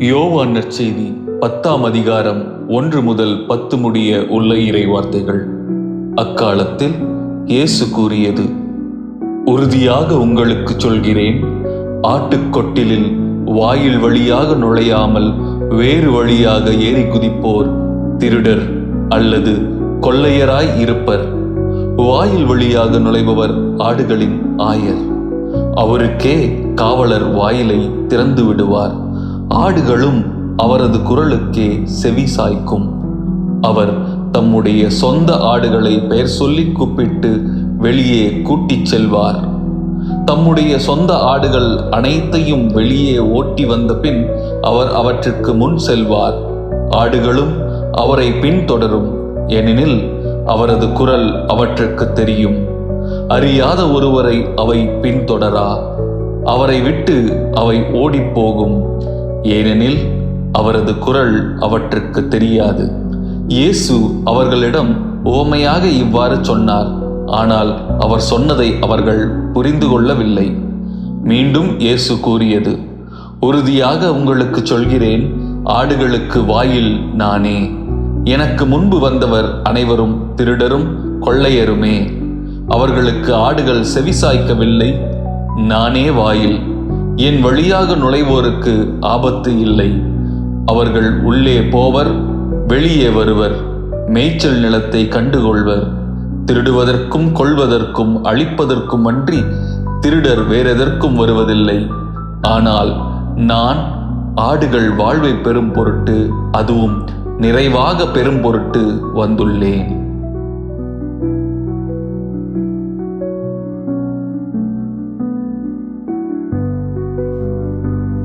யோவான் நற்செய்தி பத்தாம் அதிகாரம் ஒன்று முதல் பத்து முடிய உள்ள இறை வார்த்தைகள் அக்காலத்தில் இயேசு கூறியது உறுதியாக உங்களுக்கு சொல்கிறேன் ஆட்டுக்கொட்டிலில் வாயில் வழியாக நுழையாமல் வேறு வழியாக ஏறி குதிப்போர் திருடர் அல்லது கொள்ளையராய் இருப்பர். வாயில் வழியாக நுழைபவர் ஆடுகளின் ஆயர். அவருக்கே காவலர் வாயிலை திறந்து விடுவார். ஆடுகளும் அவரது குரலுக்கே செவி சாய்க்கும். அவர் தம்முடைய சொந்த ஆடுகளை பெயர் சொல்லி கூப்பிட்டு வெளியே கூட்டிச் செல்வார். தம்முடைய சொந்த ஆடுகள் அனைத்தையும் வெளியே ஓட்டி வந்த பின் அவர் அவற்றுக்கு முன் செல்வார். ஆடுகளும் அவரை பின்தொடரும் ஏனெனில் அவரது குரல் அவற்றுக்கு தெரியும். அறியாத ஒருவரை அவை பின்தொடரா? அவரை விட்டு அவை ஓடிப்போகும் ஏனெனில் அவரது குரல் அவற்றுக்கு தெரியாது. இயேசு அவர்களிடம் ஓமையாக இவ்வாறு சொன்னார். ஆனால் அவர் சொன்னதை அவர்கள் புரிந்து கொள்ளவில்லை. மீண்டும் இயேசு கூறியது உறுதியாக உங்களுக்கு சொல்கிறேன் ஆடுகளுக்கு வாயில் நானே. எனக்கு முன்பு வந்தவர் அனைவரும் திருடரும் கொள்ளையருமே. அவர்களுக்கு ஆடுகள் செவிசாய்க்கவில்லை நானே வாயில். என் வழியாக நுழைவோருக்கு ஆபத்து இல்லை. அவர்கள் உள்ளே போவர் வெளியே வருவர் மேய்ச்சல் நிலத்தை கண்டுகொள்வர். திருடுவதற்கும் கொள்வதற்கும் அழிப்பதற்கும் அன்றி திருடர் வேறெதற்கும் வருவதில்லை. ஆனால் நான் ஆடுகள் வாழ்வை பெறும் பொருட்டு அதுவும் நிறைவாக பெறும் பொருட்டு வந்துள்ளேன்.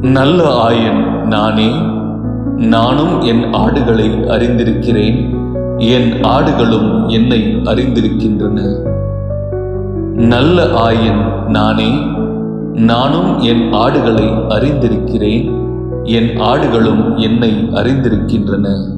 நல்ல ஆயன் நானே. நானும் என் ஆடுகளை அறிந்திருக்கிறேன். என் ஆடுகளும் என்னை அறிந்திருக்கின்றன. நல்ல ஆயன் நானே. நானும் என் ஆடுகளை அறிந்திருக்கிறேன். என் ஆடுகளும் என்னை அறிந்திருக்கின்றன.